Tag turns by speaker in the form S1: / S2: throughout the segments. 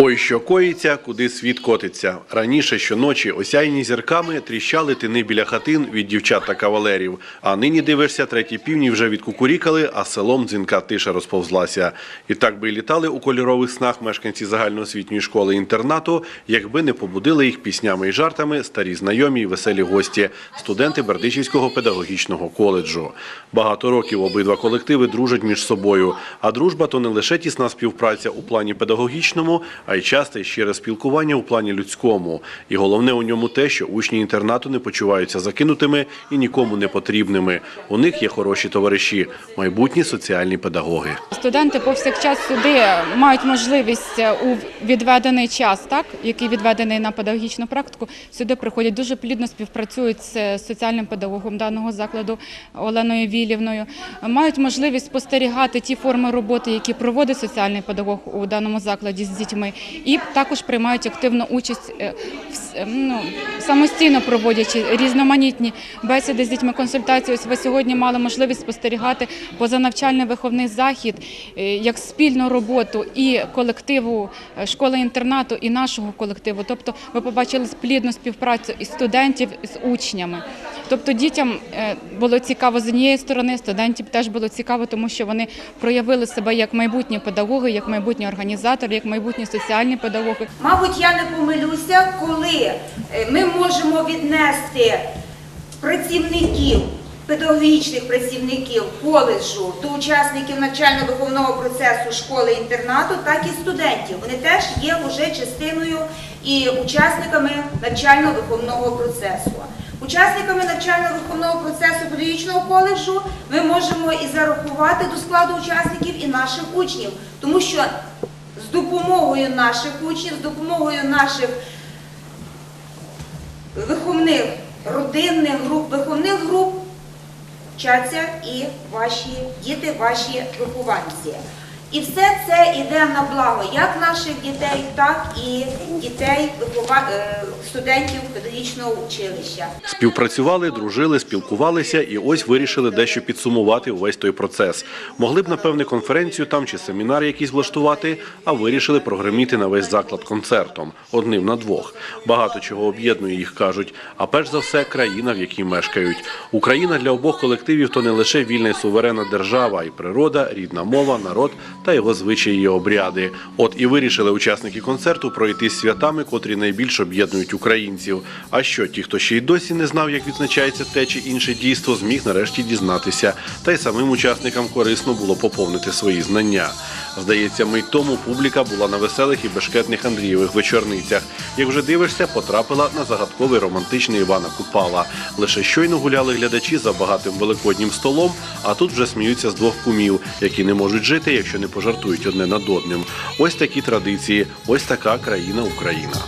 S1: Ой, що коїться, куди світ котиться. Раніше щоночі осяйні зірками тріщали тини біля хатин від дівчат та кавалерів. А нині дивишся, треті півні вже відкукурікали, а селом дзвінка тиша розповзлася. І так би й літали у кольорових снах мешканці загальноосвітньої школи інтернату, якби не побудили їх піснями і жартами старі знайомі й веселі гості, студенти Бердичівського педагогічного коледжу. Багато років обидва колективи дружать між собою. А дружба то не лише тісна співпраця у плані педагогічному, а й часте і щире спілкування у плані людському. І головне у ньому те, що учні інтернату не почуваються закинутими і нікому не потрібними. У них є хороші товариші, майбутні соціальні педагоги.
S2: Студенти повсякчас сюди мають можливість е, у відведений час, так який відведений на педагогічну практику, сюди приходять дуже плідно співпрацюють з соціальним педагогом даного закладу Оленою Вілівною. Мають можливість спостерігати ті форми роботи, які проводить соціальний педагог у даному закладі з дітьми, і також приймають активну участь е, ну, самостійно проводячи різноманітні бесіди з дітьми, консультації. Ось ви сьогодні мали можливість спостерігати позанавчальний виховний захід е, як спільну роботу і колективу е, школи-інтернату, і нашого колективу. Тобто ви побачили плідну співпрацю і студентів з учнями. Тобто дітям е, було цікаво з однієї сторони, студентів теж було цікаво, тому що вони проявили себе як майбутні педагоги, як майбутні організатори, як майбутні соціальні педагоги.
S3: Мабуть, я не помилюся, коли е, ми можемо віднести працівників, педагогічних працівників коледжу до учасників навчально-виховного процесу школи-інтернату, так і студентів. Вони теж є вже частиною і учасниками навчально-виховного процесу. Учасниками навчально-виховного процесу педагогічного коледжу ми можемо і зарахувати до складу учасників і наших учнів, тому що з допомогою наших учнів, з допомогою наших виховних родинних груп, виховних груп вчаться і ваші діти, ваші вихованці. І все це йде на благо як наших дітей, так і дітей е, студентів педагогічного училища.
S1: Співпрацювали, дружили, спілкувалися і ось вирішили дещо підсумувати увесь той процес. Могли б, напевне, конференцію там чи семінар якийсь влаштувати, а вирішили прогреміти на весь заклад концертом, одним на двох. Багато чого об'єднує їх кажуть. А перш за все, країна, в якій мешкають. Україна для обох колективів то не лише вільна і суверенна держава, а й природа, рідна мова, народ та його звичаї і обряди. От і вирішили учасники концерту пройти святами, котрі найбільш об'єднують українців. А що ті, хто ще й досі не знав, як відзначається те чи інше дійство, зміг нарешті дізнатися. Та й самим учасникам корисно було поповнити свої знання. Здається, мить тому публіка була на веселих і бешкетних Андрієвих вечорницях. Як вже дивишся, потрапила на загадковий романтичний Івана Купала. Лише щойно гуляли глядачі за багатим великоднім столом, а тут вже сміються з двох кумів, які не можуть жити, якщо не пожартують одне над одним. Ось такі традиції, ось така країна Україна.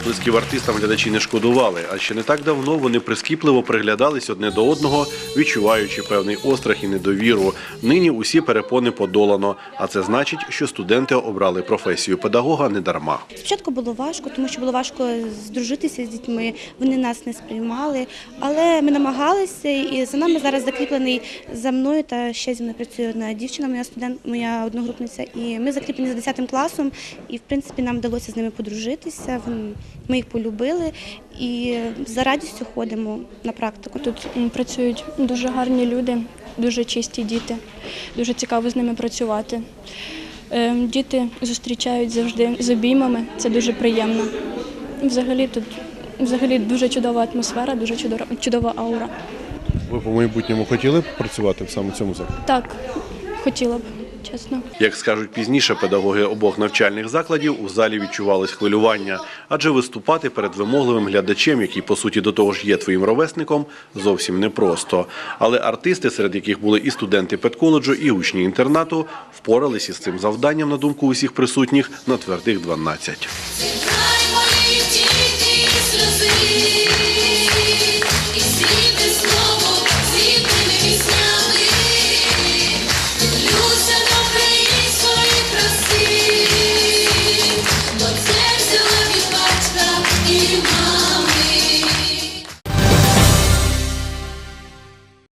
S1: Оплесків артистам глядачі не шкодували, а ще не так давно вони прискіпливо приглядались одне до одного, відчуваючи певний острах і недовіру. Нині усі перепони подолано, а це значить, що студенти обрали професію педагога не дарма.
S4: Спочатку було важко, тому що було важко здружитися з дітьми. Вони нас не сприймали, але ми намагалися, і за нами зараз закріплений за мною та ще зі мною працює одна дівчина, моя студент, моя одногрупниця. І ми закріплені за 10 класом, і в принципі нам вдалося з ними подружитися. Вон- Ми їх полюбили і за радістю ходимо на практику.
S5: Тут працюють дуже гарні люди, дуже чисті діти. Дуже цікаво з ними працювати. Ем, Діти зустрічають завжди з обіймами, це дуже приємно. Взагалі тут взагалі дуже чудова атмосфера, дуже чудова, чудова аура.
S1: Ви по майбутньому хотіли б працювати саме в цьому закладі?
S5: Так, хотіла б, чесно.
S1: Як скажуть пізніше педагоги обох навчальних закладів, у залі відчувалось хвилювання, адже виступати перед вимогливим глядачем, який по суті до того ж є твоїм ровесником, зовсім непросто. Але артисти, серед яких були і студенти педколеджу, і учні інтернату, впоралися з цим завданням, на думку усіх присутніх, на твердих 12.
S6: Зіграй мої тіті сльози,